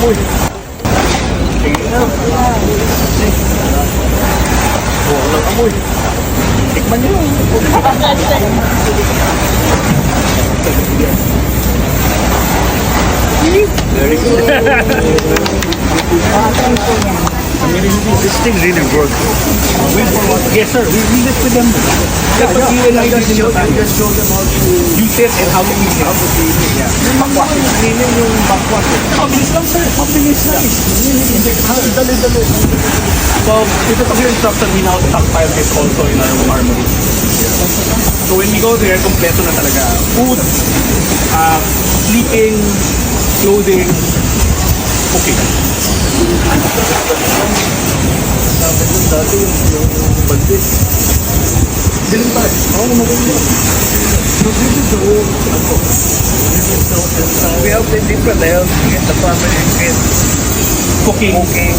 Oh, walang amoy. Tikman niyo. Very good. This thing really works. Yes, sir. We it to them. Yeah, but you and I just show, I them how to use it and how to use it. How to clean it, yeah. Yung bangkwat. Mabilis lang, sir. Mabilis lang. Dali-dali. So, ito kasi yung instruction we now stockpile this also in our armory. So when we go there, kompleto na talaga. Food, uh, sleeping, clothing, okay. Dati yung, yung Dilim pa. Oo, maganda. So this is the whole ako. This is the We have the different levels. We get the family kit. Cooking. Cooking.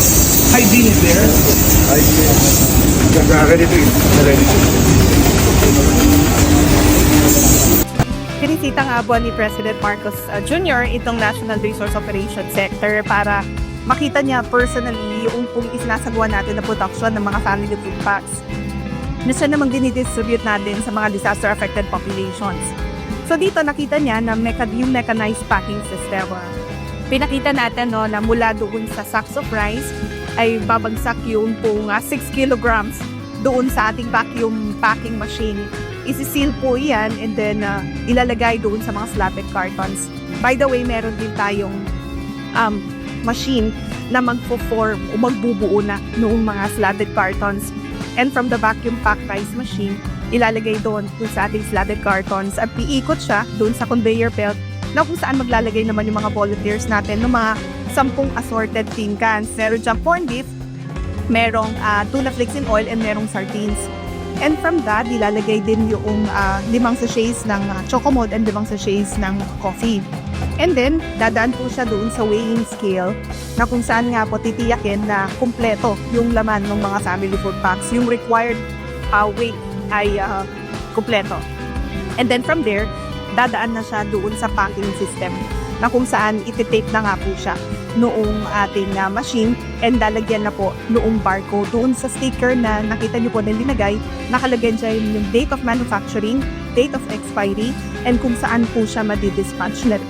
Hygiene is there. Hygiene. Ready to eat. Ready to eat. Pinisita nga po ni President Marcos uh, Jr. itong National Resource Operations Sector para makita niya personally yung kung isinasagawa natin na production ng mga family food packs na siya namang dinidistribute natin sa mga disaster-affected populations. So dito nakita niya na mecha, yung mechanized packing system. Pinakita natin no, na mula doon sa sacks of rice ay babagsak yung pong ah, 6 kilograms doon sa ating vacuum packing machine isi-seal po yan and then uh, ilalagay doon sa mga slotted cartons. By the way, meron din tayong um, machine na magpo-form o magbubuo na noong mga slotted cartons. And from the vacuum pack rice machine, ilalagay doon kung sa ating slotted cartons at iikot siya doon sa conveyor belt na kung saan maglalagay naman yung mga volunteers natin ng mga sampung assorted tin cans. Meron dyan corned beef, merong ah, tuna flakes in oil, and merong sardines. And from that, ilalagay din yung ah, limang sachets ng uh, chocomod and limang sachets ng coffee. And then, dadaan po siya doon sa weighing scale na kung saan nga po titiyakin na kumpleto yung laman ng mga family food packs. Yung required ah, weight ay ah, kumpleto. And then from there, dadaan na siya doon sa packing system na kung saan ititape na nga po siya noong ating ah, machine and lalagyan na po noong barcode doon sa sticker na nakita niyo po na linagay nakalagay dyan yung date of manufacturing, date of expiry, and kung saan po siya madidispatch rin.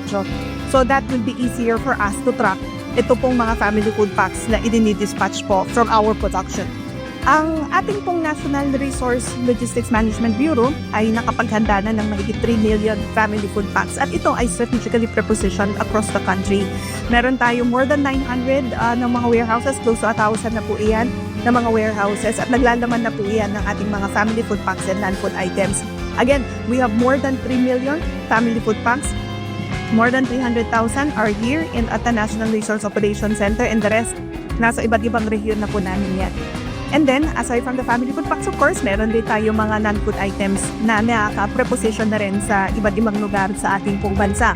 So that will be easier for us to track ito pong mga family food packs na idinidispatch po from our production. Ang ating pong National Resource Logistics Management Bureau ay nakapaghanda na ng mahigit 3 million family food packs at ito ay strategically prepositioned across the country. Meron tayo more than 900 uh, ng mga warehouses, close to 1,000 na po iyan ng mga warehouses at naglalaman na po iyan ng ating mga family food packs and non-food items. Again, we have more than 3 million family food packs. More than 300,000 are here in at the National Resource Operations Center and the rest nasa iba't ibang rehiyon na po namin yan. And then, aside from the family food packs, of course, meron din tayo mga non-food items na nakaka-preposition na rin sa iba't ibang lugar sa ating pong bansa.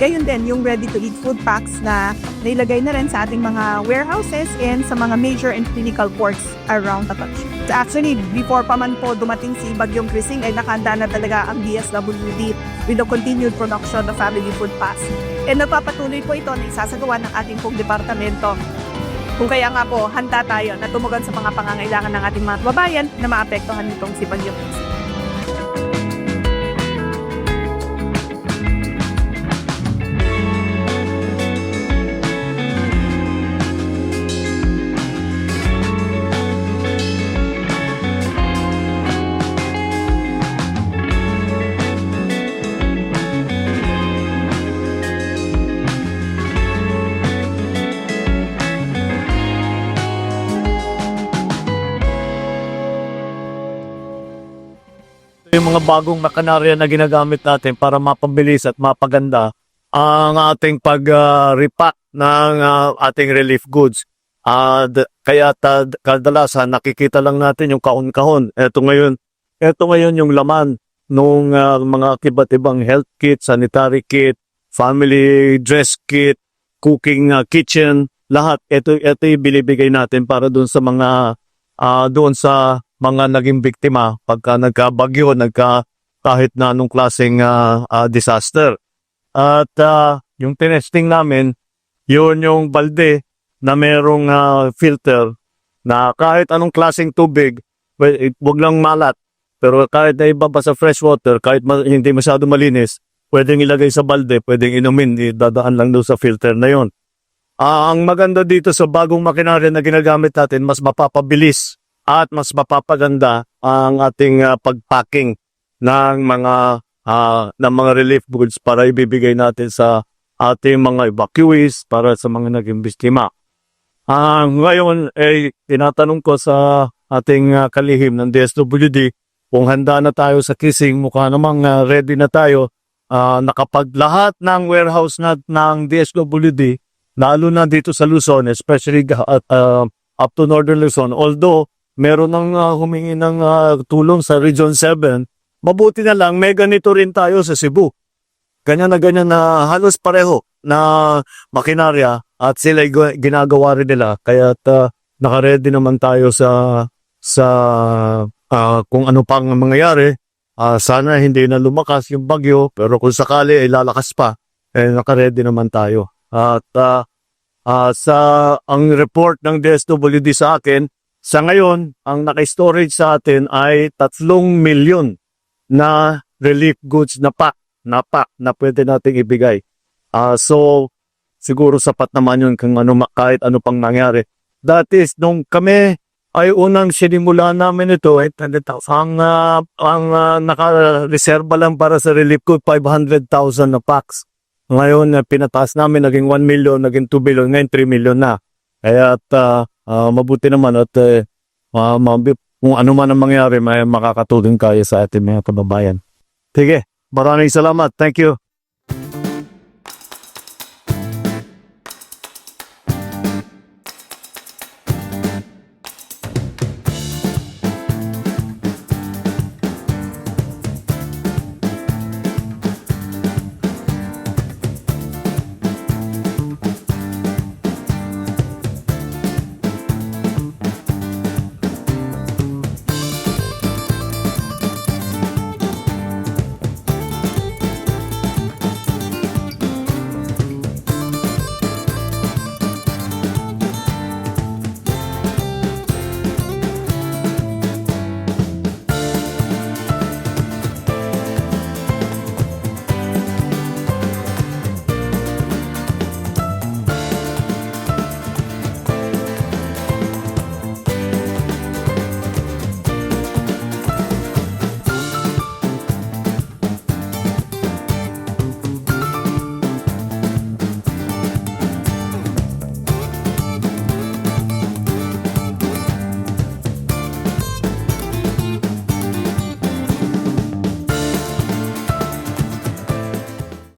Gayun din, yung ready-to-eat food packs na nailagay na rin sa ating mga warehouses and sa mga major and clinical ports around the country. Actually, before pa man po dumating si Bagyong Krising, ay nakahanda na talaga ang DSWD with the continued production of family food packs. And nagpapatuloy po ito na isasagawa ng ating pong departamento kung kaya nga po, handa tayo na tumugon sa mga pangangailangan ng ating mga kababayan na maapektuhan nitong si Bagyong Krising. Yung mga bagong makinarya na ginagamit natin para mapabilis at mapaganda ang ating pag-repack ng ah, ating relief goods. Ah, d- kaya ta- kadalasan nakikita lang natin yung kahon-kahon. Ito ngayon, ito ngayon yung laman ng mga iba't ibang health kit, sanitary kit, family dress kit, cooking ah, kitchen, lahat. Ito ito yung binibigay natin para doon sa mga ah, doon sa mga naging biktima pagka nagkabagyo, nagka kahit na anong klaseng ah, ah, disaster. At ah, yung tinesting namin, yun yung balde na merong ah, filter na kahit anong klaseng tubig, well, eh, wag lang malat. Pero kahit na ibaba sa fresh water, kahit ma- hindi masyado malinis, pwedeng ilagay sa balde, pwedeng inumin, dadaan lang doon sa filter na yon. Ah, ang maganda dito sa bagong makinarya na ginagamit natin, mas mapapabilis at mas mapapaganda ang ating ah, pagpacking ng mga ah, ng mga relief goods para ibibigay natin sa ating mga evacuees para sa mga naging biktima. Ah, ngayon eh tinatanong ko sa ating ah, kalihim ng DSWD kung handa na tayo sa kissing, mukha namang ah, ready na tayo Ah, nakapag lahat ng warehouse na ng DSWD lalo na dito sa Luzon, especially at uh, up to Northern Luzon. Although, meron nang uh, humingi ng uh, tulong sa Region 7, mabuti na lang, may ganito rin tayo sa Cebu. Ganyan na ganyan na halos pareho na makinarya at sila ginagawa rin nila. Kaya uh, nakaredy naman tayo sa sa uh, kung ano pang mangyayari. Ah, sana hindi na lumakas yung bagyo, pero kung sakali ay lalakas pa, eh nakaredy naman tayo. At ah, Ah, sa ang report ng DSWD sa akin, sa ngayon, ang naka-storage sa atin ay 3 milyon na relief goods na pack, na pack na pwede nating ibigay. Ah, so, siguro sapat naman yun kung ano, kahit ano pang nangyari. That is, nung kami ay unang sinimula namin ito, eh, ang, ah, ang ah, naka-reserva lang para sa relief good, 500,000 na packs. Ngayon, uh, pinataas namin, naging 1 million, naging 2 billion, ngayon 3 million na. Kaya at uh, uh, mabuti naman at uh, uh, kung ano man ang mangyari, may makakatulong kayo sa ating mga kababayan. Sige, maraming salamat. Thank you.